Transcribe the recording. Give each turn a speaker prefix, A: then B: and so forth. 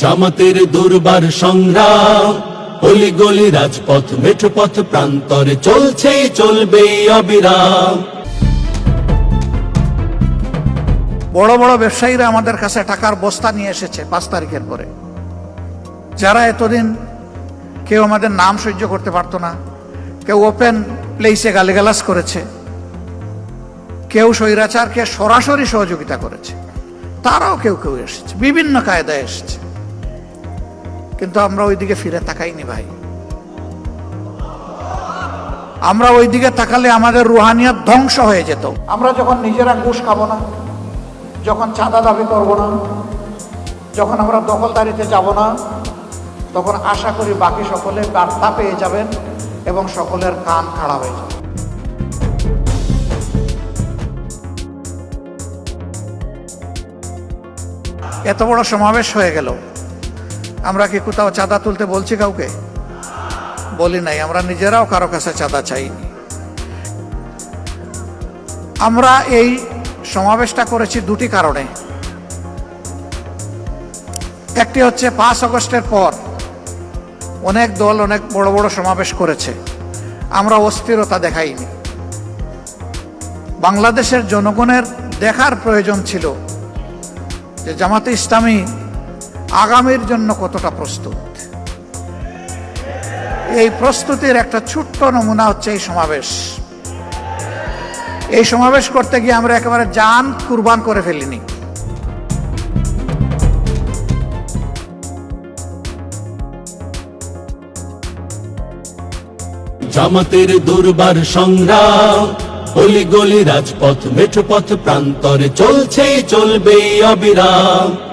A: জামাতের দুর্বার সংগ্রাম। অলি গলি রাজপথ, মেঠোপথ প্রান্তরে চলছে চলবে অবিরাম।
B: বড় বড় ব্যবসায়ীরা আমাদের কাছে টাকার বস্তা নিয়ে এসেছে পাঁচ তারিখের পরে। যারা এতদিন কেউ আমাদের নাম সহ্য করতে পারতো না, কেউ ওপেন প্লেসে গালিগালাজ করেছে, কেউ স্বৈরাচারকে সরাসরি সহযোগিতা করেছে, তারাও কেউ কেউ এসেছে, বিভিন্ন কায়দায় এসেছে। কিন্তু আমরা ওইদিকে ফিরে তাকাইনি ভাই। আমরা ওইদিকে তাকালে আমাদের রুহানিয়াত ধ্বংস হয়ে যেত। আমরা যখন নিজেরা ঘুষ খাব না, যখন চাঁদা দাবি করব না, যখন আমরা দখলদারিতে যাব না, তখন আশা করি বাকি সকলে বার্তা পেয়ে যাবেন এবং সকলের কান খাড়া হয়ে যাবে। এত বড় সমাবেশ হয়ে গেল। আমরা কি কোথাও চাঁদা তুলতে বলছি কাউকে? বলি নাই, আমরা নিজেরাও কারও কাছে চাঁদা চাইনি। আমরা এই সমাবেশটা করেছি দুটি কারণে। একটি হচ্ছে পাঁচ আগস্টের পর অনেক দল, অনেক বড় বড় সমাবেশ করেছে। আমরা অস্থিরতা দেখাইনি। বাংলাদেশের জনগণের দেখার প্রয়োজন ছিল যে জামাতে ইসলামী আগামীর জন্য কতটা প্রস্তুত? এই প্রস্তুতির একটা ছোট্ট নমুনা হচ্ছে এই সমাবেশ। এই সমাবেশ করতে গিয়ে আমরা একেবারে জান কুরবান করে ফেলিনি।
A: জামাতের দুর্বার সংগ্রাম অলি গলি রাজপথ, মেঠোপথ প্রান্তরে চলছে চলবে অবিরাম।